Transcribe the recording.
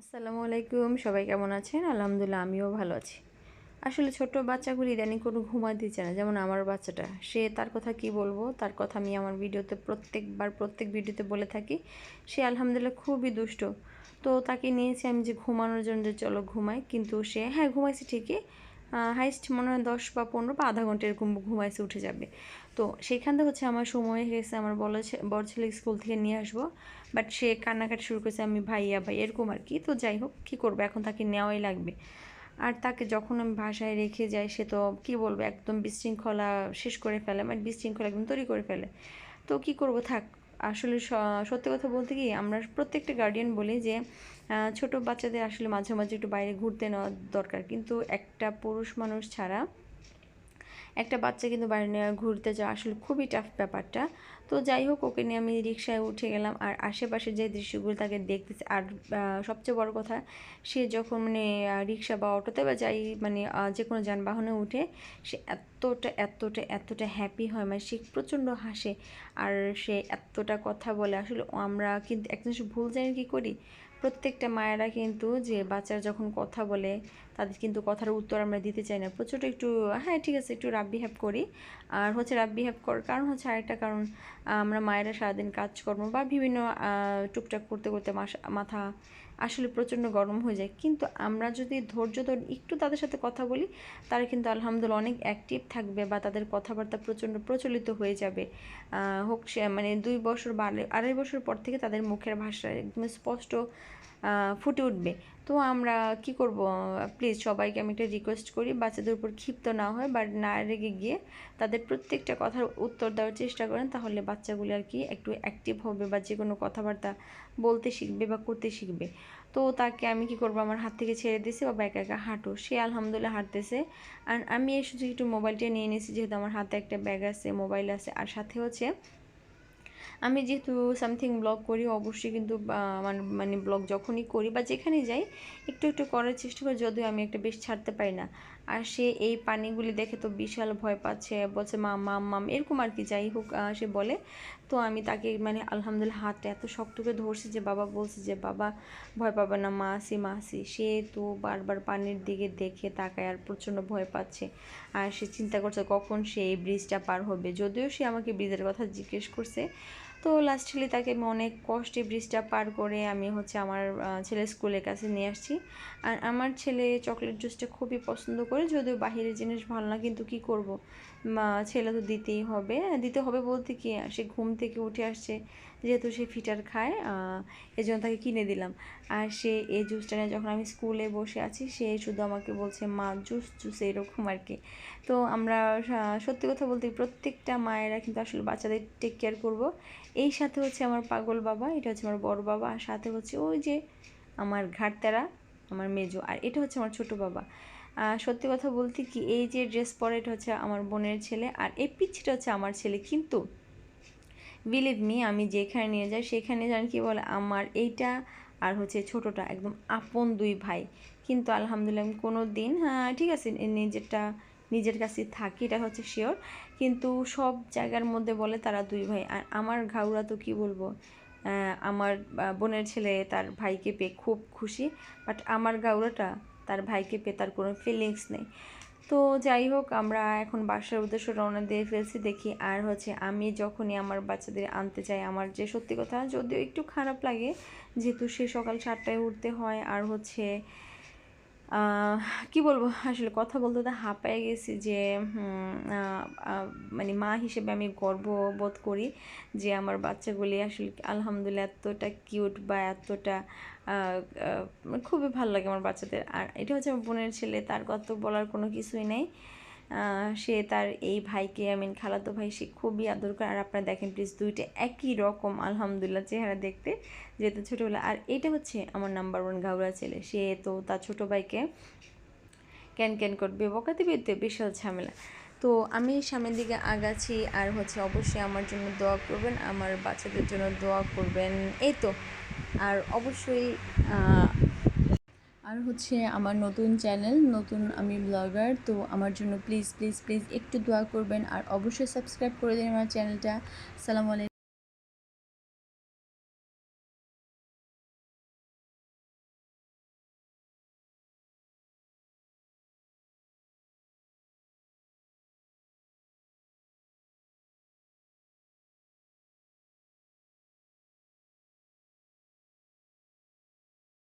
আসসালামু আলাইকুম, সবাই কেমন আছেন? আলহামদুলিল্লাহ, আমিও ভালো আছি। আসলে ছোট বাচ্চাগুলি ইদানিং কোনো ঘুমা দিচ্ছে না। যেমন আমার বাচ্চাটা, সে তার কথা কি বলব? তার কথা আমি আমার ভিডিওতে প্রত্যেকবার, প্রত্যেক ভিডিওতে বলে থাকি, সে আলহামদুলিল্লাহ খুবই দুষ্ট। তো তাকে নিয়েছি আমি যে ঘুমানোর জন্য যে চলো ঘুমাই, কিন্তু সে হ্যাঁ ঘুমাইছে ঠিকই হাইস্ট মনে হয় দশ বা পনেরো বা আধা ঘণ্টা এরকম ঘুমাইছে, উঠে যাবে। তো সেইখান থেকে হচ্ছে আমার সময় হয়ে গেছে, আমার বড় বড় ছেলে স্কুল থেকে নিয়ে আসব। বাট সে কান্নাকাটি শুরু করেছে, আমি ভাইয়া, ভাই, এরকম আর কি। তো যাই হোক, কী করব? এখন তাকে নেওয়াই লাগবে। আর তাকে যখন আমি ভাষায় রেখে যাই, সে তো কী বলব? একদম বিশৃঙ্খলা শেষ করে ফেলে মানে বিশৃঙ্খলা একদম তৈরি করে ফেলে। তো কি করব? থাক আসলে সত্যি কথা বলতে কি, আমরা প্রত্যেকটা গার্ডিয়ান বলি যে ছোট বাচ্চাদের আসলে মাঝে মাঝে একটু বাইরে ঘুরতে নেওয়া দরকার। কিন্তু একটা পুরুষ মানুষ ছাড়া একটা বাচ্চা কিন্তু বাইরে নিয়ে ঘুরতে যাওয়া আসলে খুবই টাফ ব্যাপারটা। তো যাই হোক, ওকে নিয়ে আমি রিক্সায় উঠে গেলাম আর আশেপাশে যে দৃশ্যগুলো তাকে দেখতেছে, আর সবচেয়ে বড় কথা, সে যখন মানে রিক্সা বা অটোতে বা যাই মানে যে কোনো যানবাহনে উঠে, সে এতটা এতটা এতটা হ্যাপি হয় মানে সে প্রচণ্ড হাসে। আর সে এতটা কথা বলে, আসলে আমরা কিন্তু একজন ভুল জানি কী করি? প্রত্যেকটা মায়েরা কিন্তু যে বাচ্চারা যখন কথা বলে তাদের কিন্তু কথার উত্তর আমরা দিতে চাই না। প্রচুর একটু হ্যাঁ ঠিক আছে, একটু রাব বিহেভ করি। আর হচ্ছে রাব বিহেভ করার কারণ হচ্ছে আরেকটা কারণ, আমরা মায়েরা সারাদিন কাজকর্ম বা বিভিন্ন টুকটাক করতে করতে মাথা আসলে প্রচণ্ড গরম হয়ে যায়। কিন্তু আমরা যদি ধৈর্য ধরে একটু তাদের সাথে কথা বলি, তারা কিন্তু আলহামদুলিল্লাহ অনেক অ্যাক্টিভ থাকবে বা তাদের কথাবার্তা প্রচণ্ড প্রচলিত হয়ে যাবে। হোক সে মানে দুই বছর বা আড়াই বছর পর থেকে তাদের মুখের ভাষা একদম স্পষ্ট ফুটে উঠবে। তো আমরা কি করব? প্লিজ সবাইকে আমি একটা রিকোয়েস্ট করি, বাচ্চাদের উপর ক্ষিপ্ত না হয় বা না রেগে গিয়ে তাদের প্রত্যেকটা কথার উত্তর দেওয়ার চেষ্টা করেন, তাহলে বাচ্চাগুলি আর কি একটু অ্যাক্টিভ হবে বা যে কোনো কথাবার্তা বলতে শিখবে বা করতে শিখবে। তো তাকে আমি কি করব? আমার হাত থেকে ছেড়ে দিয়েছি বা একা একা হাঁটো। সে আলহামদুলিল্লাহ হাঁটতেছে। আর আমি এসে একটু মোবাইলটা নিয়ে নিয়েছি, যেহেতু আমার হাতে একটা ব্যাগ আছে মোবাইল আছে, আর সাথে হচ্ছে আমি যেহেতু সামথিং ব্লগ করি, অবশ্যই কিন্তু মানে মানে ব্লগ যখনই করি বা যেখানেই যাই, একটু একটু করার চেষ্টা করি, যদিও আমি একটা বেশ ছাড়তে পারি না। আর সে এই পানিগুলি দেখে তো বিশাল ভয় পাচ্ছে, বলছে মা মাম মাম, এরকম আর কি, যাই হোক সে বলে। তো আমি তাকে মানে আলহামদুলিল্লাহ হাতটা এত শক্ত করে ধরছি যে বাবা বলছে যে, বাবা, ভয় পাবে না, মা আসি মা আসি। সে তো বারবার পানির দিকে দেখে তাকায় আর প্রচণ্ড ভয় পাচ্ছে। আর সে চিন্তা করছে, কখন সে এই ব্রিজটা পার হবে? যদিও সে আমাকে ব্রিজের কথা জিজ্ঞেস করছে তো লাস্টলি তাকে আমি অনেক কষ্টে ব্রিজটা পার করে আমি হচ্ছে আমার ছেলে স্কুলের কাছে নিয়ে আসছি। আর আমার ছেলে চকলেট জুসটা খুবই পছন্দ করে, যদিও বাহিরের জিনিস ভালো না, কিন্তু কি করব? ছেলে তো দিতেই হবে। দিতে হবে বলতে কি? সে ঘুম থেকে উঠে আসছে। যেহেতু সে ফিটার খায় এই জন্য তাকে কিনে দিলাম। আর সে এই জুসটা নিয়ে যখন আমি স্কুলে বসে আছি, সে শুধু আমাকে বলছে, মা, জুস জুস এরকম আর কি। তো আমরা সত্যি কথা বলতে প্রত্যেকটা মায়েরা কিন্তু আসলে বাচ্চাদের টেক কেয়ার করব। এই সাথে হচ্ছে আমার পাগল বাবা, এটা হচ্ছে আমার বড় বাবা, আর সাথে হচ্ছে ওই যে আমার ঘাটতারা আমার মেজো, আর এটা হচ্ছে আমার ছোট বাবা। সত্যি কথা বলতে কি, এই যে ড্রেস পরে এটা হচ্ছে আমার বোনের ছেলে, আর এই পিচ্ছিটা হচ্ছে আমার ছেলে। কিন্তু বিলিভ মি আমি যেখানে নিয়ে যাই, সেখানে জানি কি বলে, আমার এইটা আর হচ্ছে ছোটোটা একদম আপন দুই ভাই। কিন্তু আলহামদুলিল্লাহ আমি কোনো দিন হ্যাঁ ঠিক আছে নিজেরটা, নিজের কাছে থাকি, এটা হচ্ছে শিওর কিন্তু সব জায়গার মধ্যে বলে তারা দুই ভাই। আর আমার ঘাউরা তো কী বলব আমার বোনের ছেলে তার ভাইকে পেয়ে খুব খুশি। বাট আমার গাউরাটা তার ভাইকে পেয়ে তার কোনো ফিলিংস নেই। তো যাই হোক, আমরা এখন বাসার উদ্দেশ্য রওনা দিয়ে ফেলছি। দেখি আর হচ্ছে আমি যখনই আমার বাচ্চাদের আনতে চাই আমার যে সত্যি কথা, যদিও একটু খারাপ লাগে যেহেতু সে সকাল সাতটায় উঠতে হয়, আর হচ্ছে কি বলব? আসলে কথা বলতে তো হাঁপায় গেছি যে মানে মা হিসেবে আমি গর্ববোধ করি যে আমার বাচ্চাগুলি আসলে আলহামদুলিল্লাহ এতটা কিউট বা এতটা খুবই ভালো লাগে আমার বাচ্চাদের। আর এটা হচ্ছে আমার বোনের ছেলে, তার কথা বলার কোনো কিছুই নেই। সে তার এই ভাইকে আই মিন খালাতো ভাই, সে খুবই আদর করে। আর আপনারা দেখেন প্লিজ দুইটা একই রকম আলহামদুলিল্লাহ চেহারা দেখতে, যেহেতু ছোটোবেলা আর এটা হচ্ছে আমার নাম্বার ওয়ান ঘাউরা ছেলে। সে তো তার ছোটো ভাইকে ক্যান ক্যান করবে বকা দিবে বিশাল ঝামেলা। তো আমি সামনের দিকে আগাছি আর হচ্ছে অবশ্যই আমার জন্য দোয়া করবেন, আমার বাচ্চাদের জন্য দোয়া করবেন। এই তো। আর অবশ্যই আর হচ্ছে আমার নতুন চ্যানেল, নতুন আমি ব্লগার তো আমার জন্য প্লিজ প্লিজ প্লিজ একটু দোয়া করবেন আর অবশ্যই সাবস্ক্রাইব করে দিন আমার চ্যানেলটা। সালাম আলাইকুম।